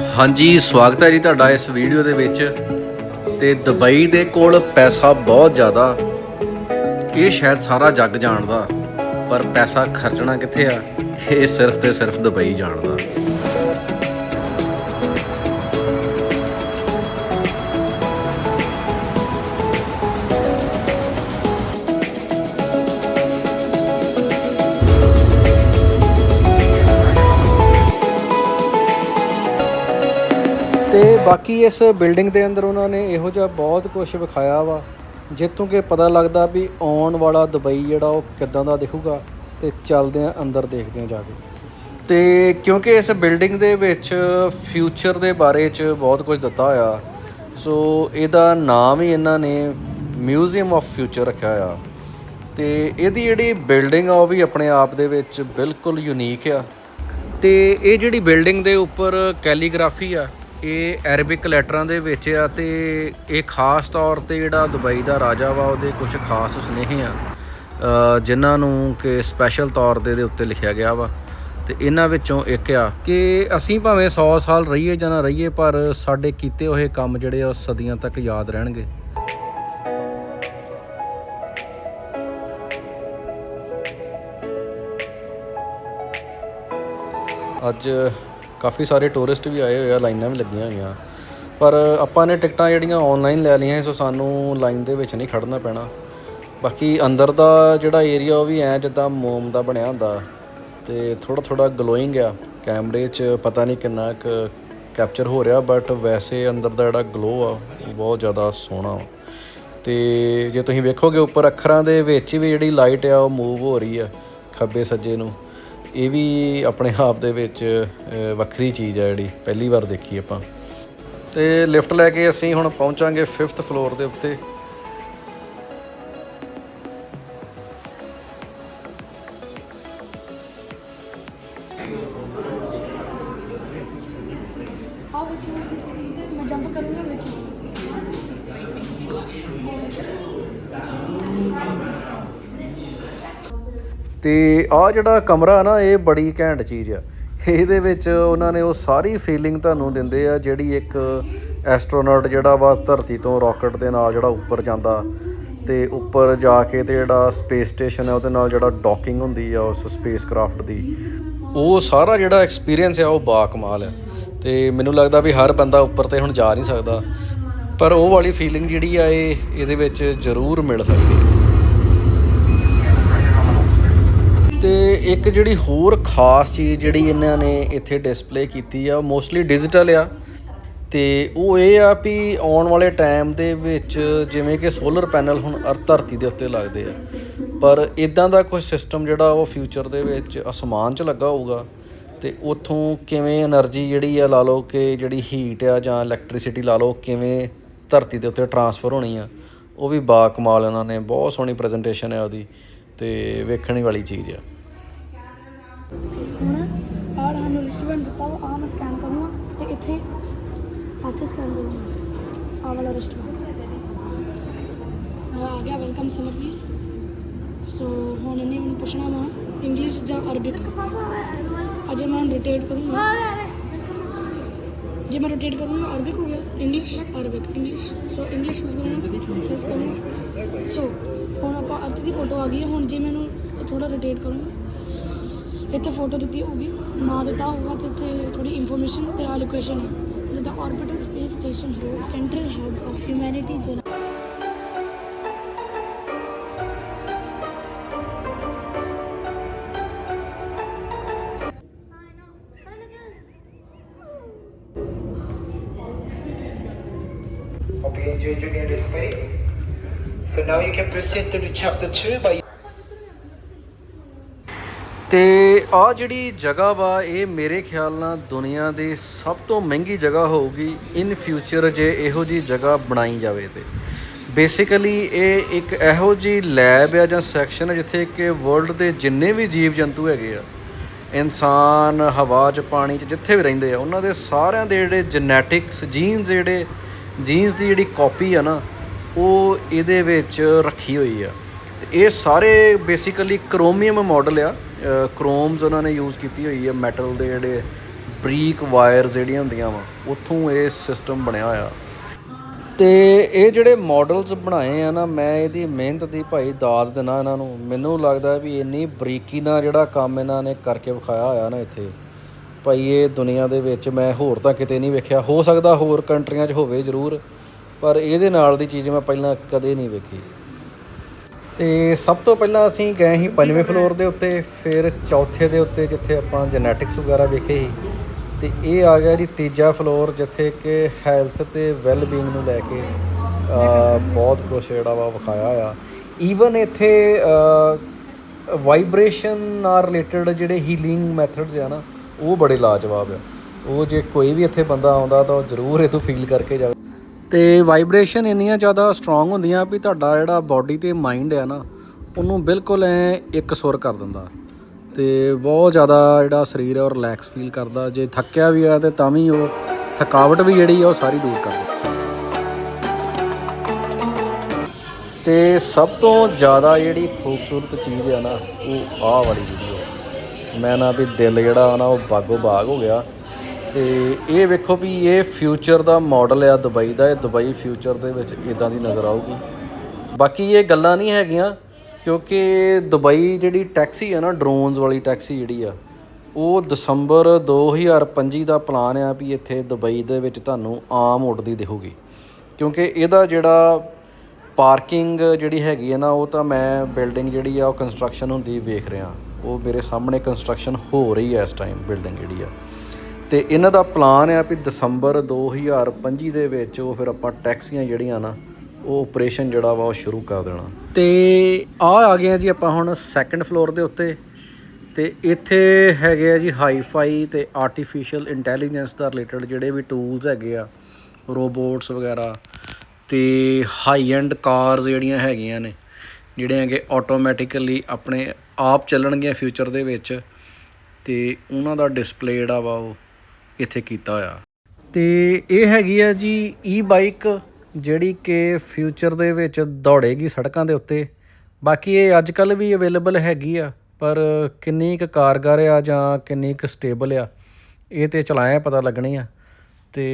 ਹਾਂਜੀ, ਸਵਾਗਤ ਹੈ ਜੀ ਤੁਹਾਡਾ ਇਸ ਵੀਡੀਓ ਦੇ ਵਿੱਚ। ਤੇ ਦੁਬਈ ਦੇ ਕੋਲ ਪੈਸਾ ਬਹੁਤ ਜ਼ਿਆਦਾ। ਇਹ ਸ਼ਾਇਦ ਸਾਰਾ ਜੱਗ ਜਾਣਦਾ, ਪਰ ਪੈਸਾ ਖਰਚਣਾ ਕਿੱਥੇ ਆ? ਇਹ ਸਿਰਫ ਤੇ ਸਿਰਫ ਦੁਬਈ ਜਾਣਦਾ। ਤੇ ਬਾਕੀ ਇਸ ਬਿਲਡਿੰਗ ਦੇ ਅੰਦਰ ਉਹਨਾਂ ਨੇ ਇਹੋ ਜਿਹਾ ਬਹੁਤ ਕੁਝ ਵਿਖਾਇਆ ਵਾ, ਜਿੱਥੋਂ ਕਿ ਪਤਾ ਲੱਗਦਾ ਵੀ ਆਉਣ ਵਾਲਾ ਦੁਬਈ ਜਿਹੜਾ ਉਹ ਕਿੱਦਾਂ ਦਾ ਦਿਖੂਗਾ ਤੇ ਚੱਲਦੇ ਆ ਅੰਦਰ ਦੇਖਦੇ ਆ ਜਾ ਕੇ। ਤੇ ਕਿਉਂਕਿ ਇਸ ਬਿਲਡਿੰਗ ਦੇ ਵਿੱਚ ਫਿਊਚਰ ਦੇ ਬਾਰੇ ਚ ਬਹੁਤ ਕੁਝ ਦਿੱਤਾ ਹੋਇਆ, ਸੋ ਇਹਦਾ ਨਾਮ ਹੀ ਇਹਨਾਂ ਨੇ ਮਿਊਜ਼ੀਅਮ ਆਫ ਫਿਊਚਰ ਰੱਖਿਆ ਹੋਇਆ। ਤੇ ਇਹਦੀ ਜਿਹੜੀ ਬਿਲਡਿੰਗ ਆ ਉਹ ਵੀ ਆਪਣੇ ਆਪ ਦੇ ਵਿੱਚ ਬਿਲਕੁਲ ਯੂਨੀਕ ਆ। ਤੇ ਇਹ ਜਿਹੜੀ ਬਿਲਡਿੰਗ ਦੇ ਉੱਪਰ ਕੈਲੀਗ੍ਰਾਫੀ ਆ ਇਹ ਅਰਬਿਕ ਲੈਟਰਾਂ ਦੇ ਵਿੱਚ ਆ ਤੇ ਇਹ ਖਾਸ ਤੌਰ ਤੇ ਜਿਹੜਾ ਦੁਬਈ ਦਾ ਰਾਜਾ ਵਾ ਉਹਦੇ ਕੁਝ ਖਾਸ ਸੁਨੇਹੇ ਆ ਅ, ਜਿਨ੍ਹਾਂ ਨੂੰ ਕਿ ਸਪੈਸ਼ਲ ਤੌਰ 'ਤੇ ਦੇ ਉੱਤੇ ਲਿਖਿਆ ਗਿਆ ਵਾ। ਤੇ ਇਹਨਾਂ ਵਿੱਚੋਂ ਇੱਕ ਆ ਕਿ ਅਸੀਂ ਭਾਵੇਂ 100 ਸਾਲ ਰਹੀਏ ਜਾਂ ਨਾ ਰਹੀਏ ਪਰ ਸਾਡੇ ਕੀਤੇ ਹੋਏ ਕੰਮ ਜਿਹੜੇ ਆ ਉਹ ਸਦੀਆਂ ਤੱਕ ਯਾਦ ਰਹਿਣਗੇ। ਅੱਜ ਕਾਫੀ ਸਾਰੇ ਟੂਰਿਸਟ ਵੀ ਆਏ ਹੋਏ ਆ, ਲਾਈਨਾਂ ਵੀ ਲੱਗੀਆਂ ਹੋਈਆਂ। ਪਰ ਆਪਾਂ ਨੇ ਟਿਕਟਾਂ ਜਿਹੜੀਆਂ ਆਨਲਾਈਨ ਲੈ ਲਈਆਂ ਸੋ ਸਾਨੂੰ ਲਾਈਨ ਦੇ ਵਿੱਚ ਨਹੀਂ ਖੜਨਾ ਪੈਣਾ। ਬਾਕੀ ਅੰਦਰ ਦਾ ਜਿਹੜਾ ਏਰੀਆ ਉਹ ਵੀ ਐ ਜਿੱਦਾਂ ਮੋਮ ਦਾ ਬਣਿਆ ਹੁੰਦਾ। ਤੇ ਥੋੜਾ ਥੋੜਾ ਗਲੋਇੰਗ ਆ। ਕੈਮਰੇ 'ਚ ਪਤਾ ਨਹੀਂ ਕਿੰਨਾ ਕੁ ਕੈਪਚਰ ਹੋ ਰਿਹਾ ਬਟ ਵੈਸੇ ਅੰਦਰ ਦਾ ਜਿਹੜਾ ਗਲੋ ਆ, ਉਹ ਬਹੁਤ ਜ਼ਿਆਦਾ ਸੋਹਣਾ ਵਾ। ਤੇ ਜੇ ਤੁਸੀਂ ਵੇਖੋਗੇ ਉੱਪਰ ਅੱਖਰਾਂ ਦੇ ਵਿੱਚ ਵੀ ਜਿਹੜੀ ਲਾਈਟ ਆ, ਉਹ ਮੂਵ ਹੋ ਰਹੀ ਆ, ਖੱਬੇ ਸੱਜੇ ਨੂੰ। ਇਹ ਵੀ ਆਪਣੇ ਆਪ ਦੇ ਵਿੱਚ ਵੱਖਰੀ ਚੀਜ਼ ਹੈ ਜਿਹੜੀ ਪਹਿਲੀ ਵਾਰ ਦੇਖੀ ਆਪਾਂ। ਤੇ ਲਿਫਟ ਲੈ ਕੇ ਅਸੀਂ ਹੁਣ ਪਹੁੰਚਾਂਗੇ 5th ਫਲੋਰ ਦੇ ਉੱਤੇ। How would you jump ਤੇ ਆ ਜਿਹੜਾ ਕਮਰਾ ਨਾ, ਇਹ ਬੜੀ ਘੈਂਟ ਚੀਜ਼ ਆ। ਇਹਦੇ ਵਿੱਚ ਉਹਨਾਂ ਨੇ ਉਹ ਸਾਰੀ ਫੀਲਿੰਗ ਤੁਹਾਨੂੰ ਦਿੰਦੇ ਆ, ਜਿਹੜੀ ਇੱਕ ਐਸਟ੍ਰੋਨੌਟ ਜਿਹੜਾ ਵਾ ਧਰਤੀ ਤੋਂ ਰਾਕਟ ਦੇ ਨਾਲ ਜਿਹੜਾ ਉੱਪਰ ਜਾਂਦਾ ਤੇ ਉੱਪਰ ਜਾ ਕੇ ਤੇ ਜਿਹੜਾ ਸਪੇਸ ਸਟੇਸ਼ਨ ਹੈ ਉਹਦੇ ਨਾਲ ਜਿਹੜਾ ਡੌਕਿੰਗ ਹੁੰਦੀ ਆ ਉਸ ਸਪੇਸ ਕਰਾਫਟ ਦੀ। ਉਹ ਸਾਰਾ ਜਿਹੜਾ ਐਕਸਪੀਰੀਅੰਸ ਆ, ਉਹ ਬਾਕਮਾਲ ਹੈ ਤੇ ਮੈਨੂੰ ਲੱਗਦਾ ਵੀ ਹਰ ਬੰਦਾ ਉੱਪਰ ਤੇ ਹੁਣ ਜਾ ਨਹੀਂ ਸਕਦਾ। ਪਰ ਉਹ ਵਾਲੀ ਫੀਲਿੰਗ ਜਿਹੜੀ ਆ, ਇਹ ਇਹਦੇ ਵਿੱਚ ਜ਼ਰੂਰ ਮਿਲ ਸਕਦੀ ਹੈ ਤੇ ਇੱਕ ਜਿਹੜੀ ਹੋਰ ਖਾਸ ਚੀਜ਼ ਜਿਹੜੀ ਇਹਨਾਂ ਨੇ ਇੱਥੇ ਡਿਸਪਲੇ ਕੀਤੀ ਆ ਮੋਸਟਲੀ ਡਿਜੀਟਲ ਆ। ਤੇ ਉਹ ਇਹ ਆ ਵੀ ਆਉਣ ਵਾਲੇ ਟਾਈਮ ਦੇ ਵਿੱਚ ਜਿਵੇਂ ਕਿ ਸੋਲਰ ਪੈਨਲ ਹੁਣ ਅਰਥ ਧਰਤੀ ਦੇ ਉੱਤੇ ਲੱਗਦੇ ਆ। ਪਰ ਇਦਾਂ ਦਾ ਕੋਈ ਸਿਸਟਮ ਜਿਹੜਾ ਉਹ ਫਿਊਚਰ ਦੇ ਵਿੱਚ ਅਸਮਾਨ 'ਚ ਲੱਗਾ ਹੋਊਗਾ ਤੇ ਉਥੋਂ ਕਿਵੇਂ એનર્ਜੀ ਜਿਹੜੀ ਆ ਲਾ ਲਓ ਕਿ ਜਿਹੜੀ ਹੀਟ ਆ ਜਾਂ ਇਲੈਕਟ੍ਰਿਸਿਟੀ ਲਾ ਲਓ ਕਿਵੇਂ ਧਰਤੀ ਦੇ ਉੱਤੇ ਟਰਾਂਸਫਰ ਹੋਣੀ ਆ, ਉਹ ਵੀ ਬਾ ਕਮਾਲ ਇਹਨਾਂ ਨੇ, ਬਹੁਤ ਸੋਹਣੀ ਪ੍ਰੈਜੈਂਟੇਸ਼ਨ ਹੈ ਉਹਦੀ ਤੇ ਵੇਖਣ ਵਾਲੀ ਚੀਜ਼ ਆ। ਹੁਣ ਆਹ ਸਾਨੂੰ ਰੈਸਟੋਰੈਂਟ ਦਿੱਤਾ ਵਾ ਆਹ ਮੈਂ ਸਕੈਨ ਕਰੂੰਗਾ ਤੇ ਇੱਥੇ ਇੱਥੇ ਸਕੈਨ ਕਰੂੰਗਾ। ਆਹ ਵਾਲਾ ਰਿਸਟੋਰੈਂਟ ਆ ਗਿਆ ਵੈਲਕਮ ਸਮਰਵੀਰ ਸੋ ਹੁਣ ਇਹਨੇ ਮੈਨੂੰ ਪੁੱਛਣਾ ਵਾ ਇੰਗਲਿਸ਼ ਜਾਂ ਅਰਬਿਕ ਅਜੇ ਮੈਂ ਰੋਟੇਟ ਕਰੂੰਗਾ। ਜੇ ਮੈਂ ਰੋਟੇਟ ਕਰੂੰਗਾ ਅਰਬਿਕ ਹੋ ਗਿਆ। English Arabic English so English use ਕਰੂੰਗਾ ਯੂਜ ਕਰੂੰਗਾ ਸੋ ਹੁਣ ਆਪਾਂ ਅੱਜ ਦੀ ਫੋਟੋ ਆ ਗਈ ਹੈ। ਹੁਣ ਜੇ ਮੈਨੂੰ ਥੋੜਾ ਰੋਟੇਟ ਕਰੂੰਗਾ ਇੱਥੇ ਫੋਟੋ ਦਿੱਤੀ ਹੋਊਗੀ ਨਾ ਦਿੱਤਾ ਹੋਊਗਾ ਤੇ ਇੱਥੇ ਥੋੜੀ ਇਨਫੋਰਮੇਸ਼ਨ ਤੇ ਆ ਲੋਕੇਸ਼ਨ ਹੈ ਜਿੱਦਾਂ ਆਰਬਿਟਲ ਸਪੇਸ ਸਟੇਸ਼ਨ ਹੋ central hub of humanities Hope you enjoyed your day in this space. So now you can proceed to the chapter 2 by ਤੇ ਆ ਜਿਹੜੀ ਜਗ੍ਹਾ ਵਾ, ਇਹ ਮੇਰੇ ਖਿਆਲ ਨਾਲ ਦੁਨੀਆ ਦੀ ਸਭ ਤੋਂ ਮਹਿੰਗੀ ਜਗ੍ਹਾ ਹੋਊਗੀ ਇਨ ਫਿਊਚਰ ਜੇ ਇਹੋ ਜੀ ਜਗ੍ਹਾ ਬਣਾਈ ਜਾਵੇ ਤੇ। ਬੇਸਿਕਲੀ ਇਹ ਇੱਕ ਇਹੋ ਜੀ ਲੈਬ ਆ ਜਾਂ ਸੈਕਸ਼ਨ ਹੈ ਜਿੱਥੇ ਕਿ ਵਰਲਡ ਦੇ ਜਿੰਨੇ ਵੀ ਜੀਵ ਜੰਤੂ ਹੈਗੇ ਆ, ਇਨਸਾਨ, ਹਵਾ 'ਚ, ਪਾਣੀ 'ਚ, ਜਿੱਥੇ ਵੀ ਰਹਿੰਦੇ ਆ, ਉਹਨਾਂ ਦੇ ਸਾਰਿਆਂ ਦੇ ਜਿਹੜੇ ਜੈਨੇਟਿਕਸ ਜੀਨਸ ਜਿਹੜੇ ਜੀਨਸ ਦੀ ਜਿਹੜੀ ਕਾਪੀ ਆ ਨਾ, ਉਹ ਇਹਦੇ ਵਿੱਚ ਰੱਖੀ ਹੋਈ ਆ। ਤੇ ਇਹ ਸਾਰੇ ਬੇਸਿਕਲੀ ਕ੍ਰੋਮੀਅਮ ਮਾਡਲ ਆ। ਕ੍ਰੋਮਸ ਉਹਨਾਂ ਨੇ ਯੂਜ਼ ਕੀਤੀ ਹੋਈ ਹੈ ਮੈਟਲ ਦੇ ਜਿਹੜੇ ਬਰੀਕ ਵਾਇਰ ਜਿਹੜੀਆਂ ਹੁੰਦੀਆਂ ਵਾ, ਉੱਥੋਂ ਇਹ ਸਿਸਟਮ ਬਣਿਆ ਹੋਇਆ। ਤੇ ਇਹ ਜਿਹੜੇ ਮਾਡਲਸ ਬਣਾਏ ਆ ਨਾ, ਮੈਂ ਇਹਦੀ ਮਿਹਨਤ ਦੀ ਭਾਈ ਦਾਦ ਦੇਣਾ ਇਹਨਾਂ ਨੂੰ। ਮੈਨੂੰ ਲੱਗਦਾ ਵੀ ਇੰਨੀ ਬਰੀਕੀ ਨਾਲ ਜਿਹੜਾ ਕੰਮ ਇਹਨਾਂ ਨੇ ਕਰਕੇ ਵਿਖਾਇਆ ਹੋਇਆ ਨਾ ਇੱਥੇ। ਭਾਈ ਇਹ ਦੁਨੀਆ ਦੇ ਵਿੱਚ ਮੈਂ ਹੋਰ ਤਾਂ ਕਿਤੇ ਨਹੀਂ ਵੇਖਿਆ। ਹੋ ਸਕਦਾ ਹੋਰ ਕੰਟਰੀਆਂ 'ਚ ਹੋਵੇ ਜ਼ਰੂਰ, ਪਰ ਇਹਦੇ ਨਾਲ ਦੀ ਚੀਜ਼ ਮੈਂ ਪਹਿਲਾਂ ਕਦੇ ਨਹੀਂ ਵੇਖੀ। ਤੇ ਸਭ ਤੋਂ ਪਹਿਲਾਂ ਅਸੀਂ ਗਏ ਸੀ ਪੰਜਵੇਂ ਫਲੋਰ ਦੇ ਉੱਤੇ, ਫਿਰ ਚੌਥੇ ਦੇ ਉੱਤੇ ਜਿੱਥੇ ਆਪਾਂ ਜੈਨੇਟਿਕਸ ਵਗੈਰਾ ਵੇਖੇ ਸੀ। ਤੇ ਇਹ ਆ ਗਿਆ ਜੀ ਤੀਜਾ ਫਲੋਰ, ਜਿੱਥੇ ਕਿ ਹੈਲਥ ਤੇ ਵੈਲ ਬੀਇੰਗ ਨੂੰ ਲੈ ਕੇ ਬਹੁਤ ਕੁਝ ਜਿਹੜਾ ਵਾ ਵਿਖਾਇਆ ਆ ਈਵਨ ਇੱਥੇ ਵਾਈਬ੍ਰੇਸ਼ਨ ਨਾਲ ਰਿਲੇਟਡ ਜਿਹੜੇ ਹੀਲਿੰਗ ਮੈਥਡਸ ਆ ਨਾ, ਉਹ ਬੜੇ ਲਾਜਵਾਬ ਆ। ਉਹ ਜੇ ਕੋਈ ਵੀ ਇੱਥੇ ਬੰਦਾ ਆਉਂਦਾ ਤਾਂ ਉਹ ਜ਼ਰੂਰ ਇਹ ਤੋਂ ਫੀਲ ਕਰਕੇ ਜਾਵੇ। ਤੇ ਵਾਈਬ੍ਰੇਸ਼ਨ ਇੰਨੀਆਂ ਜ਼ਿਆਦਾ ਸਟਰੋਂਗ ਹੁੰਦੀਆਂ ਵੀ ਤੁਹਾਡਾ ਜਿਹੜਾ ਬਾਡੀ ਤੇ ਮਾਈਂਡ ਆ ਨਾ, ਉਹਨੂੰ ਬਿਲਕੁਲ ਐ ਇੱਕ ਸੁਰ ਕਰ ਦਿੰਦਾ। ਤੇ ਬਹੁਤ ਜ਼ਿਆਦਾ ਜਿਹੜਾ ਸਰੀਰ ਹੈ ਉਹ ਰਿਲੈਕਸ ਫੀਲ ਕਰਦਾ। ਜੇ ਥੱਕਿਆ ਵੀ ਆ ਤੇ ਤਾਂ ਵੀ ਉਹ ਥਕਾਵਟ ਵੀ ਜਿਹੜੀ ਆ ਉਹ ਸਾਰੀ ਦੂਰ ਕਰਦਾ ਤੇ ਸਭ ਤੋਂ ਜ਼ਿਆਦਾ ਜਿਹੜੀ ਖੂਬਸੂਰਤ ਚੀਜ਼ ਆ ਨਾ, ਉਹ ਆਹ ਵਾਲੀ ਵੀਡੀਓ ਮੈਂ ਨਾ ਵੀ ਦਿਲ ਜਿਹੜਾ ਨਾ ਉਹ ਬਾਗੋ ਬਾਗ ਹੋ ਗਿਆ। ਤੇ ਇਹ ਵੇਖੋ ਵੀ ਇਹ ਫਿਊਚਰ ਦਾ ਮਾਡਲ ਆ ਦੁਬਈ ਦਾ, ਇਹ ਦੁਬਈ ਫਿਊਚਰ ਦੇ ਵਿੱਚ ਇਦਾਂ ਦੀ ਨਜ਼ਰ ਆਊਗੀ। ਬਾਕੀ ਇਹ ਗੱਲਾਂ ਨਹੀਂ ਹੈਗੀਆਂ, ਕਿਉਂਕਿ ਦੁਬਈ ਜਿਹੜੀ ਟੈਕਸੀ ਆ ਨਾ ਡਰੋਨਸ ਵਾਲੀ ਟੈਕਸੀ ਜਿਹੜੀ ਆ, ਉਹ ਦਸੰਬਰ 2025 ਦਾ ਪਲਾਨ ਆ ਵੀ ਇੱਥੇ ਦੁਬਈ ਦੇ ਵਿੱਚ ਤੁਹਾਨੂੰ ਆਮ ਉੱਡਦੀ ਦਿਖੂਗੀ। ਕਿਉਂਕਿ ਇਹਦਾ ਜਿਹੜਾ ਪਾਰਕਿੰਗ ਜਿਹੜੀ ਹੈਗੀ ਹੈ ਨਾ, ਉਹ ਤਾਂ ਮੈਂ ਬਿਲਡਿੰਗ ਜਿਹੜੀ ਆ, ਉਹ ਕੰਸਟਰਕਸ਼ਨ ਹੁੰਦੀ ਵੇਖ ਰਿਹਾ। ਉਹ ਮੇਰੇ ਸਾਹਮਣੇ ਕੰਸਟਰਕਸ਼ਨ ਹੋ ਰਹੀ ਹੈ ਇਸ ਟਾਈਮ ਬਿਲਡਿੰਗ ਜਿਹੜੀ ਆ। ਤੇ ਇਹਨਾਂ ਦਾ ਪਲਾਨ ਆ ਵੀ ਦਸੰਬਰ 2025 ਦੇ ਵਿੱਚ ਉਹ ਫਿਰ ਆਪਾਂ ਟੈਕਸੀਆਂ ਜਿਹੜੀਆਂ ਨਾ, ਉਹ ਆਪਰੇਸ਼ਨ ਜਿਹੜਾ ਵਾ ਉਹ ਸ਼ੁਰੂ ਕਰ ਦੇਣਾ। ਤੇ ਆ ਆ ਗਏ ਆ ਜੀ ਆਪਾਂ ਹੁਣ ਸੈਕੰਡ ਫਲੋਰ ਦੇ ਉੱਤੇ। ਤੇ ਇੱਥੇ ਹੈਗੇ ਆ ਜੀ ਹਾਈਫਾਈ ਤੇ ਆਰਟੀਫੀਸ਼ੀਅਲ ਇੰਟੈਲੀਜੈਂਸ ਦਾ ਰਿਲੇਟਡ ਜਿਹੜੇ ਵੀ ਟੂਲਸ ਹੈਗੇ ਆ ਰੋਬੋਟਸ ਵਗੈਰਾ ਤੇ ਹਾਈ ਐਂਡ ਕਾਰਸ ਜਿਹੜੀਆਂ ਹੈਗੀਆਂ ਨੇ ਜਿਹੜੇ ਹੈਗੇ ਆਟੋਮੈਟਿਕਲੀ ਆਪਣੇ ਆਪ ਚੱਲਣਗੀਆਂ ਫਿਊਚਰ ਦੇ ਵਿੱਚ। ਤੇ ਉਹਨਾਂ ਦਾ ਡਿਸਪਲੇ ਜਿਹੜਾ ਵਾ ਉਹ ਇੱਥੇ ਕੀਤਾ ਹੋਇਆ। ਤੇ ਇਹ ਹੈਗੀ ਆ ਜੀ ਈ ਬਾਈਕ ਜਿਹੜੀ ਕਿ ਫਿਊਚਰ ਦੇ ਵਿੱਚ ਦੌੜੇਗੀ ਸੜਕਾਂ ਦੇ ਉੱਤੇ। ਬਾਕੀ ਇਹ ਅੱਜ ਕੱਲ ਵੀ ਅਵੇਲੇਬਲ ਹੈਗੀ ਆ, ਪਰ ਕਿੰਨੀ ਕੁ ਕਾਰਗਰ ਆ ਜਾਂ ਕਿੰਨੀ ਕੁ ਸਟੇਬਲ ਆ, ਇਹ ਤੇ ਚਲਾਇਆ ਪਤਾ ਲੱਗਣੀ ਆ। ਤੇ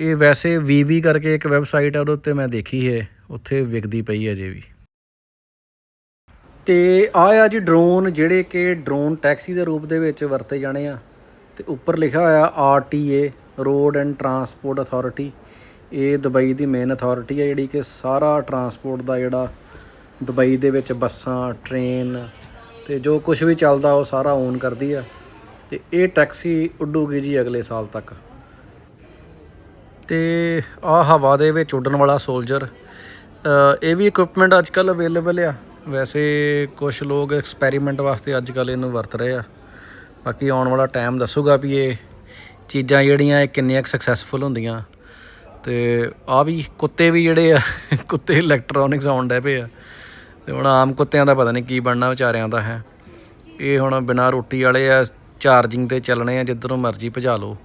ਇਹ ਵੈਸੇ ਵੀਵੀ ਕਰਕੇ ਇੱਕ ਵੈਬਸਾਈਟ ਆ, ਉਹਦੇ ਉੱਤੇ ਮੈਂ ਦੇਖੀ ਹੈ, ਉੱਥੇ ਵਿਕਦੀ ਪਈ ਹੈ ਜੇ ਵੀ। ਤੇ ਆ ਆ ਜੀ ਡਰੋਨ ਜਿਹੜੇ ਕਿ ਡਰੋਨ ਟੈਕਸੀ ਦੇ ਰੂਪ ਦੇ ਵਿੱਚ ਵਰਤੇ ਜਾਣੇ ਆ। ਤੇ ਉੱਪਰ ਲਿਖਿਆ ਹੋਇਆ RTA road and transport authority. ਇਹ ਦੁਬਈ ਦੀ ਮੇਨ ਅਥਾਰਟੀ ਹੈ, ਜਿਹੜੀ ਕਿ ਸਾਰਾ ਟਰਾਂਸਪੋਰਟ ਦਾ ਜਿਹੜਾ ਦੁਬਈ ਦੇ ਵਿੱਚ ਬੱਸਾਂ, ਟ੍ਰੇਨ ਤੇ ਜੋ ਕੁਝ ਵੀ ਚੱਲਦਾ, ਉਹ ਸਾਰਾ ਓਨ ਕਰਦੀ ਆ। ਤੇ ਇਹ ਟੈਕਸੀ ਉੱਡੂਗੀ ਜੀ ਅਗਲੇ ਸਾਲ ਤੱਕ। ਤੇ ਆ ਹਵਾ ਦੇ ਵਿੱਚ ਉੱਡਣ ਵਾਲਾ ਸੋਲਜਰ ਇਹ ਵੀ ਇਕਵਿਪਮੈਂਟ ਅੱਜ ਕੱਲ ਅਵੇਲੇਬਲ ਆ। ਵੈਸੇ ਕੁਝ ਲੋਕ ਐਕਸਪੈਰੀਮੈਂਟ ਵਾਸਤੇ ਅੱਜ ਕੱਲ ਇਹਨੂੰ ਵਰਤ ਰਹੇ ਆ। ਬਾਕੀ ਆਉਣ ਵਾਲਾ ਟਾਈਮ ਦੱਸੂਗਾ ਵੀ ਇਹ ਚੀਜ਼ਾਂ ਜਿਹੜੀਆਂ ਇਹ ਕਿੰਨੀਆਂ ਸਕਸੈਸਫੁਲ ਹੁੰਦੀਆਂ। ਤੇ ਆ ਵੀ ਕੁੱਤੇ ਵੀ ਜਿਹੜੇ ਆ, ਕੁੱਤੇ ਇਲੈਕਟ੍ਰੋਨਿਕਸ ਆਉਣ ਡੇ ਪਏ ਆ। ਤੇ ਹੁਣ ਆਮ ਕੁੱਤਿਆਂ ਦਾ ਪਤਾ ਨਹੀਂ ਕੀ ਬਣਨਾ ਵਿਚਾਰਿਆਂ ਦਾ ਹੈ। ਇਹ ਹੁਣ ਬਿਨਾਂ ਰੋਟੀ ਵਾਲੇ ਆ ਚਾਰਜਿੰਗ ਤੇ ਚੱਲਣੇ ਆ, ਜਿੱਧਰੋਂ ਮਰਜ਼ੀ ਭਜਾ ਲਓ।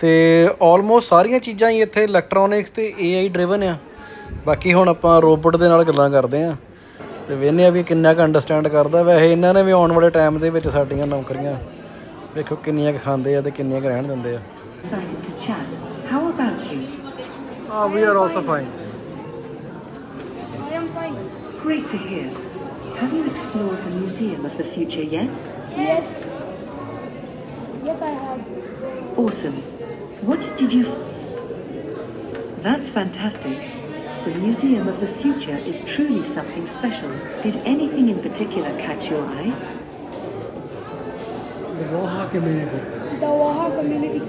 ਤੇ ਆਲਮੋਸਟ ਸਾਰੀਆਂ ਚੀਜ਼ਾਂ ਹੀ ਇੱਥੇ ਇਲੈਕਟ੍ਰੋਨਿਕਸ ਤੇ AI ਡਰਾਈਵਨ ਆ। ਬਾਕੀ ਹੁਣ ਆਪਾਂ ਰੋਬੋਟ ਦੇ ਨਾਲ ਗੱਲਾਂ ਕਰਦੇ ਆ। ਤੇ ਵੇਖਨੇ ਆ ਵੀ ਕਿੰਨਾ ਕੁ ਅੰਡਰਸਟੈਂਡ ਕਰਦਾ ਵੈਸੇ ਇਹਨਾਂ ਨੇ ਵੀ ਆਉਣ ਵਾਲੇ ਟਾਈਮ ਦੇ ਵਿੱਚ ਸਾਡੀਆਂ ਨੌਕਰੀਆਂ ਵੇਖੋ ਕਿੰਨੀਆਂ ਕੁ ਖਾਂਦੇ ਆ ਤੇ ਕਿੰਨੀਆਂ ਕੁ ਰਹਿਣ ਦਿੰਦੇ ਆ excited to chat. How about you? Ah we are also fine I am fine. Great to hear. Have you explored the Museum of the Future yet? Yes. Yes, I have. Awesome. What did you. That's fantastic. The Museum of the Future is truly something special. Did anything in particular catch your eye? The Waha community. The Waha community.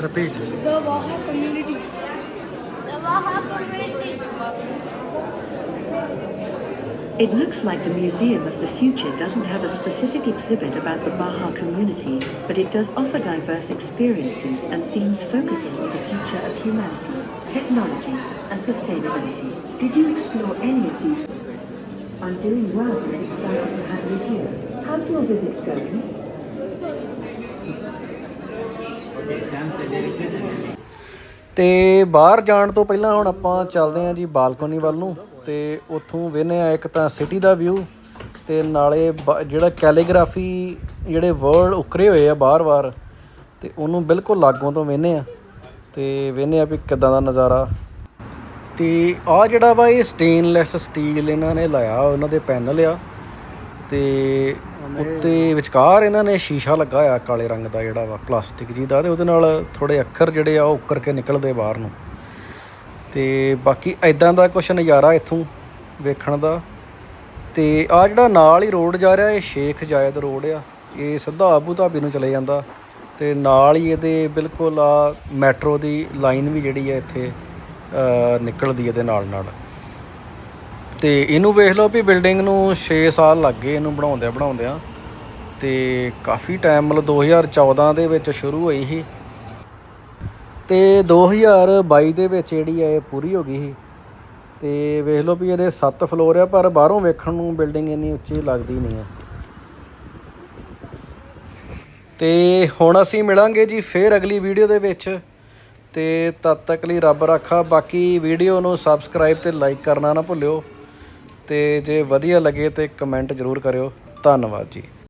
Repeat. The Waha community. The Waha community. It looks like the Museum of the Future doesn't have a specific exhibit about the Baha community, but it does offer diverse experiences and themes focusing on the future of humanity, technology, and sustainability. Did you explore any of these? I'm doing well and excited to have you here. How's your visit going? ਤੇ ਬਾਹਰ ਜਾਣ ਤੋਂ ਪਹਿਲਾਂ ਹੁਣ ਆਪਾਂ ਚੱਲਦੇ ਆਂ ਜੀ ਬਾਲਕੋਨੀ ਵੱਲ ਨੂੰ ਤੇ ਉੱਥੋਂ ਵੇਨੇ ਆ ਇੱਕ ਤਾਂ ਸਿਟੀ ਦਾ ਵਿਊ ਤੇ ਨਾਲੇ ਬ- ਜਿਹੜਾ ਕੈਲੀਗ੍ਰਾਫੀ ਜਿਹੜੇ ਵਰਡ ਉਕਰੇ ਹੋਏ ਆ ਬਾਰ-ਬਾਰ ਤੇ ਉਹਨੂੰ ਬਿਲਕੁਲ ਲਾਗੋਂ ਤੋਂ ਵੇਖਨੇ ਆ ਤੇ ਵੇਖਨੇ ਆ ਵੀ ਕਿਦਾਂ ਦਾ ਨਜ਼ਾਰਾ। ਤੇ ਆ ਜਿਹੜਾ ਵਾ ਇਹ ਸਟੇਨਲੈਸ ਸਟੀਲ ਇਹਨਾਂ ਨੇ ਲਾਇਆ, ਉਹਨਾਂ ਦੇ ਪੈਨਲ ਆ ਤੇ ਉੱਤੇ ਵਿਚਕਾਰ ਇਹਨਾਂ ਨੇ ਸ਼ੀਸ਼ਾ ਲੱਗਾ ਹੋਇਆ ਕਾਲੇ ਰੰਗ ਦਾ ਜਿਹੜਾ ਵਾ, ਪਲਾਸਟਿਕ ਜੀ ਦਾ ਤੇ ਉਹਦੇ ਨਾਲ ਥੋੜੇ ਅੱਖਰ ਜਿਹੜੇ ਆ ਉਹ ਉੱਕਰ ਕੇ ਨਿਕਲਦੇ ਬਾਹਰ ਨੂੰ। ਤੇ ਬਾਕੀ ਐਦਾਂ ਦਾ ਕੁਛ ਨਜ਼ਾਰਾ ਇੱਥੋਂ ਵੇਖਣ ਦਾ। ਤੇ ਆ ਜਿਹੜਾ ਨਾਲ ਹੀ ਰੋਡ ਜਾ ਰਿਹਾ, ਇਹ ਸ਼ੇਖ ਜਾਇਦ ਰੋਡ ਆ। ਇਹ ਸਿੱਧਾ ਆਬੂ ਧਾਬੀ ਨੂੰ ਚਲੇ ਜਾਂਦਾ। ਤੇ ਨਾਲ ਹੀ ਇਹਦੇ ਬਿਲਕੁਲ ਆ ਮੈਟਰੋ ਦੀ ਲਾਈਨ ਵੀ ਜਿਹੜੀ ਆ ਇੱਥੇ ਨਿਕਲਦੀ ਇਹਦੇ ਨਾਲ ਨਾਲ। ਤੇ ਇਹਨੂੰ ਵੇਖ ਲਓ ਵੀ ਬਿਲਡਿੰਗ ਨੂੰ 6 ਸਾਲ ਲੱਗ ਗਏ ਇਹਨੂੰ ਬਣਾਉਂਦਿਆਂ ਬਣਾਉਂਦਿਆਂ। ਤੇ ਕਾਫੀ ਟਾਈਮ ਮਤਲਬ 2014 ਦੇ ਵਿੱਚ ਸ਼ੁਰੂ ਹੋਈ ਸੀ। ਤੇ 2022 ਦੇ ਵਿੱਚ ਜਿਹੜੀ ਹੈ ਇਹ ਪੂਰੀ ਹੋ ਗਈ ਸੀ। ਤੇ ਵੇਖ ਲਓ ਵੀ ਇਹਦੇ 7 ਫਲੋਰ ਆ, ਪਰ ਬਾਹਰੋਂ ਵੇਖਣ ਨੂੰ ਬਿਲਡਿੰਗ ਇੰਨੀ ਉੱਚੀ ਲੱਗਦੀ ਨਹੀਂ ਹੈ। ਤੇ ਹੁਣ ਅਸੀਂ ਮਿਲਾਂਗੇ ਜੀ ਫੇਰ ਅਗਲੀ ਵੀਡੀਓ ਦੇ ਵਿੱਚ। ਤੇ ਤਦ ਤੱਕ ਲਈ ਰੱਬ ਰਾਖਾ। ਬਾਕੀ ਵੀਡੀਓ ਨੂੰ ਸਬਸਕ੍ਰਾਈਬ ਤੇ ਲਾਈਕ ਕਰਨਾ ਨਾ ਭੁੱਲਿਓ। ਤੇ ਜੇ ਵਧੀਆ ਲੱਗੇ ਤੇ ਕਮੈਂਟ ਜ਼ਰੂਰ ਕਰਿਓ। ਧੰਨਵਾਦ ਜੀ।